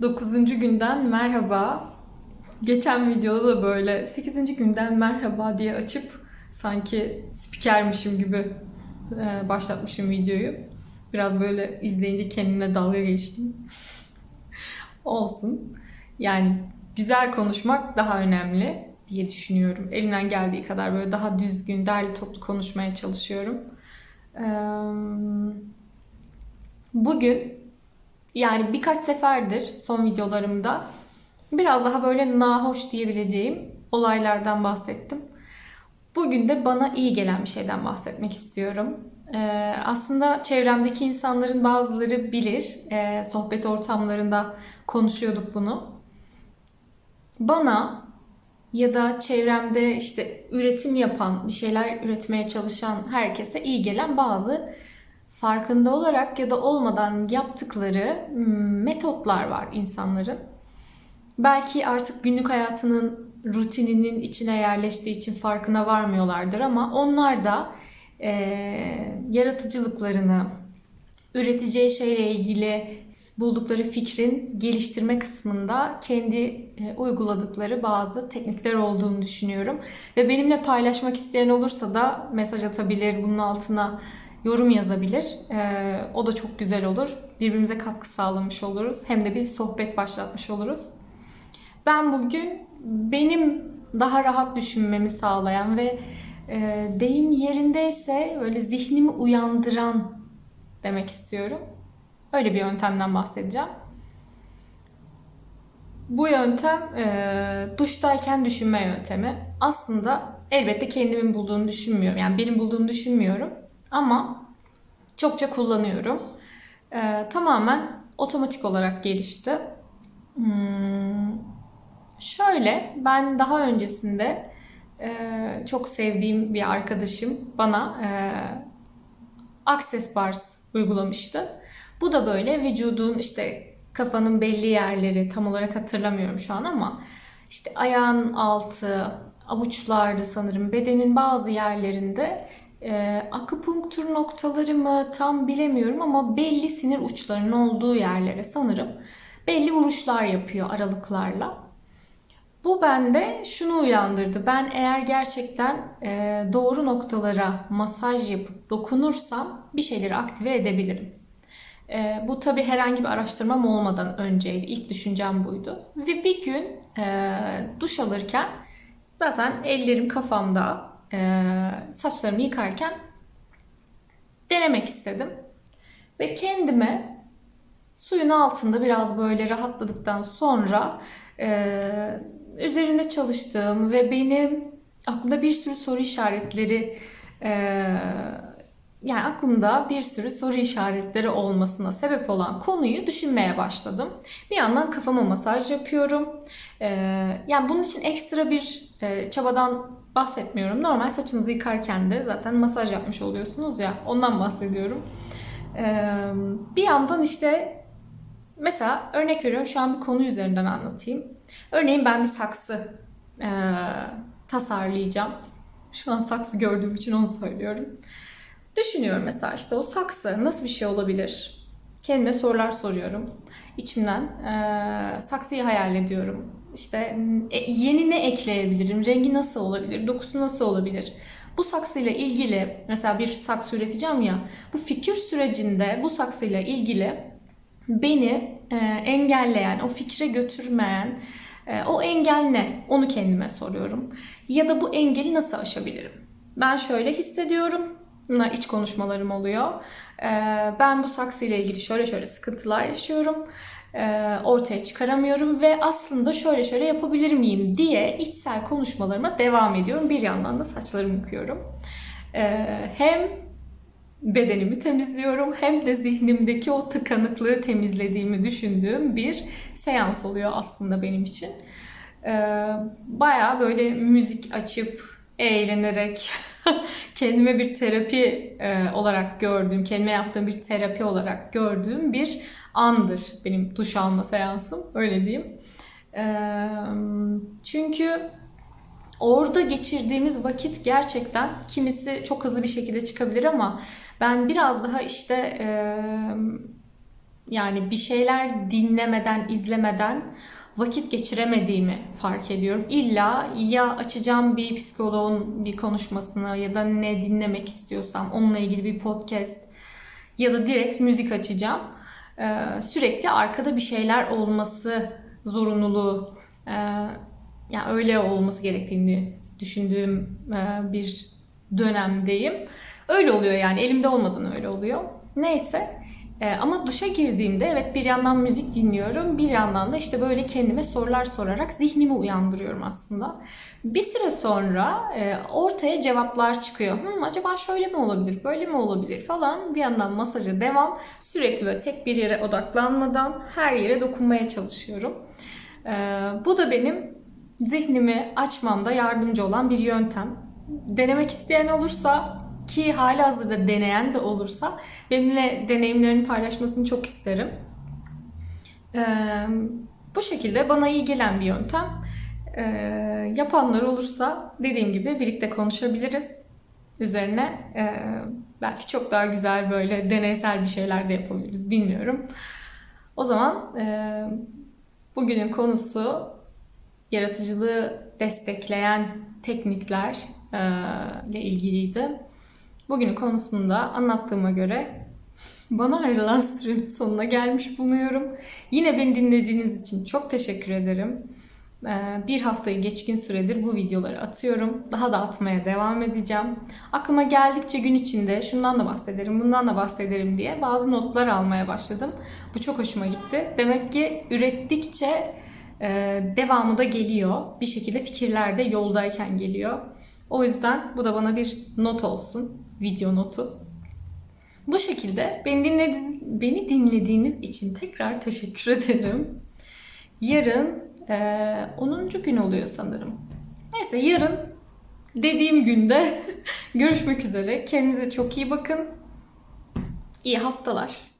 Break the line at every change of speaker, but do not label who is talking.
9. günden merhaba. Geçen videoda da böyle 8. günden merhaba diye açıp sanki spikermişim gibi e, başlatmışım videoyu. Biraz böyle izleyince kendime dalga geçtim. Olsun. Yani güzel konuşmak daha önemli diye düşünüyorum. Elimden geldiği kadar böyle daha düzgün, derli toplu konuşmaya çalışıyorum. Bugün yani birkaç seferdir son videolarımda biraz daha böyle nahoş diyebileceğim olaylardan bahsettim. Bugün de bana iyi gelen bir şeyden bahsetmek istiyorum. Ee, aslında çevremdeki insanların bazıları bilir. Ee, sohbet ortamlarında konuşuyorduk bunu. Bana ya da çevremde işte üretim yapan, bir şeyler üretmeye çalışan herkese iyi gelen bazı farkında olarak ya da olmadan yaptıkları hmm, metotlar var insanların. Belki artık günlük hayatının rutininin içine yerleştiği için farkına varmıyorlardır ama onlar da e, yaratıcılıklarını, üreteceği şeyle ilgili buldukları fikrin geliştirme kısmında kendi e, uyguladıkları bazı teknikler olduğunu düşünüyorum. Ve benimle paylaşmak isteyen olursa da mesaj atabilir, bunun altına yorum yazabilir. Ee, o da çok güzel olur. Birbirimize katkı sağlamış oluruz. Hem de bir sohbet başlatmış oluruz. Ben bugün benim daha rahat düşünmemi sağlayan ve e, deyim yerindeyse böyle zihnimi uyandıran demek istiyorum. Öyle bir yöntemden bahsedeceğim. Bu yöntem e, duştayken düşünme yöntemi. Aslında elbette kendimin bulduğunu düşünmüyorum. Yani benim bulduğumu düşünmüyorum. Ama çokça kullanıyorum. Ee, tamamen otomatik olarak gelişti. Hmm, şöyle ben daha öncesinde e, çok sevdiğim bir arkadaşım bana e, Access Bars uygulamıştı. Bu da böyle vücudun işte kafanın belli yerleri tam olarak hatırlamıyorum şu an ama işte ayağın altı, avuçlarda sanırım bedenin bazı yerlerinde e, akupunktur noktaları mı tam bilemiyorum ama belli sinir uçlarının olduğu yerlere sanırım belli vuruşlar yapıyor aralıklarla. Bu bende şunu uyandırdı. Ben eğer gerçekten e, doğru noktalara masaj yapıp dokunursam bir şeyleri aktive edebilirim. E, bu tabi herhangi bir araştırmam olmadan önceydi. İlk düşüncem buydu. Ve bir gün e, duş alırken zaten ellerim kafamda e, saçlarımı yıkarken denemek istedim. Ve kendime suyun altında biraz böyle rahatladıktan sonra e, üzerinde çalıştığım ve benim aklımda bir sürü soru işaretleri e, yani aklımda bir sürü soru işaretleri olmasına sebep olan konuyu düşünmeye başladım. Bir yandan kafama masaj yapıyorum. Ee, yani bunun için ekstra bir e, çabadan bahsetmiyorum. Normal saçınızı yıkarken de zaten masaj yapmış oluyorsunuz ya. Ondan bahsediyorum. Ee, bir yandan işte mesela örnek veriyorum şu an bir konu üzerinden anlatayım. Örneğin ben bir saksı e, tasarlayacağım. Şu an saksı gördüğüm için onu söylüyorum. Düşünüyorum mesela işte o saksı nasıl bir şey olabilir? Kendime sorular soruyorum. İçimden e, saksıyı hayal ediyorum. İşte e, yeni ne ekleyebilirim? Rengi nasıl olabilir? Dokusu nasıl olabilir? Bu saksıyla ilgili mesela bir saksı üreteceğim ya. Bu fikir sürecinde bu saksıyla ilgili beni e, engelleyen, o fikre götürmeyen e, o engel ne? Onu kendime soruyorum. Ya da bu engeli nasıl aşabilirim? Ben şöyle hissediyorum Bunlar iç konuşmalarım oluyor. Ee, ben bu saksı ile ilgili şöyle şöyle sıkıntılar yaşıyorum. Ee, ortaya çıkaramıyorum ve aslında şöyle şöyle yapabilir miyim diye içsel konuşmalarıma devam ediyorum. Bir yandan da saçlarımı yıkıyorum. Ee, hem bedenimi temizliyorum hem de zihnimdeki o tıkanıklığı temizlediğimi düşündüğüm bir seans oluyor aslında benim için. Baya böyle müzik açıp eğlenerek kendime bir terapi e, olarak gördüğüm, kendime yaptığım bir terapi olarak gördüğüm bir andır benim duş alma seansım öyle diyeyim. Çünkü orada geçirdiğimiz vakit gerçekten kimisi çok hızlı bir şekilde çıkabilir ama ben biraz daha işte Yani bir şeyler dinlemeden, izlemeden vakit geçiremediğimi fark ediyorum. İlla ya açacağım bir psikoloğun bir konuşmasını ya da ne dinlemek istiyorsam onunla ilgili bir podcast ya da direkt müzik açacağım. Ee, sürekli arkada bir şeyler olması zorunluluğu, e, yani öyle olması gerektiğini düşündüğüm e, bir dönemdeyim. Öyle oluyor yani elimde olmadan öyle oluyor. Neyse e, ama duşa girdiğimde evet bir yandan müzik dinliyorum bir yandan da işte böyle kendime sorular sorarak zihnimi uyandırıyorum aslında. Bir süre sonra e, ortaya cevaplar çıkıyor. Hmm, acaba şöyle mi olabilir böyle mi olabilir falan bir yandan masaja devam. Sürekli böyle tek bir yere odaklanmadan her yere dokunmaya çalışıyorum. E, bu da benim zihnimi açmamda yardımcı olan bir yöntem. Denemek isteyen olursa ki hala hazırda deneyen de olursa benimle deneyimlerini paylaşmasını çok isterim. Ee, bu şekilde bana iyi gelen bir yöntem. Ee, yapanlar olursa dediğim gibi birlikte konuşabiliriz. Üzerine e, belki çok daha güzel böyle deneysel bir şeyler de yapabiliriz bilmiyorum. O zaman e, bugünün konusu yaratıcılığı destekleyen teknikler e, ile ilgiliydi. Bugünün konusunda anlattığıma göre bana ayrılan sürenin sonuna gelmiş bulunuyorum. Yine beni dinlediğiniz için çok teşekkür ederim. Ee, Bir haftayı geçkin süredir bu videoları atıyorum. Daha da atmaya devam edeceğim. Aklıma geldikçe gün içinde şundan da bahsederim, bundan da bahsederim diye bazı notlar almaya başladım. Bu çok hoşuma gitti. Demek ki ürettikçe e, devamı da geliyor. Bir şekilde fikirler de yoldayken geliyor. O yüzden bu da bana bir not olsun. Video notu. Bu şekilde beni, dinledi, beni dinlediğiniz için tekrar teşekkür ederim. Yarın e, 10. gün oluyor sanırım. Neyse yarın dediğim günde görüşmek üzere. Kendinize çok iyi bakın. İyi haftalar.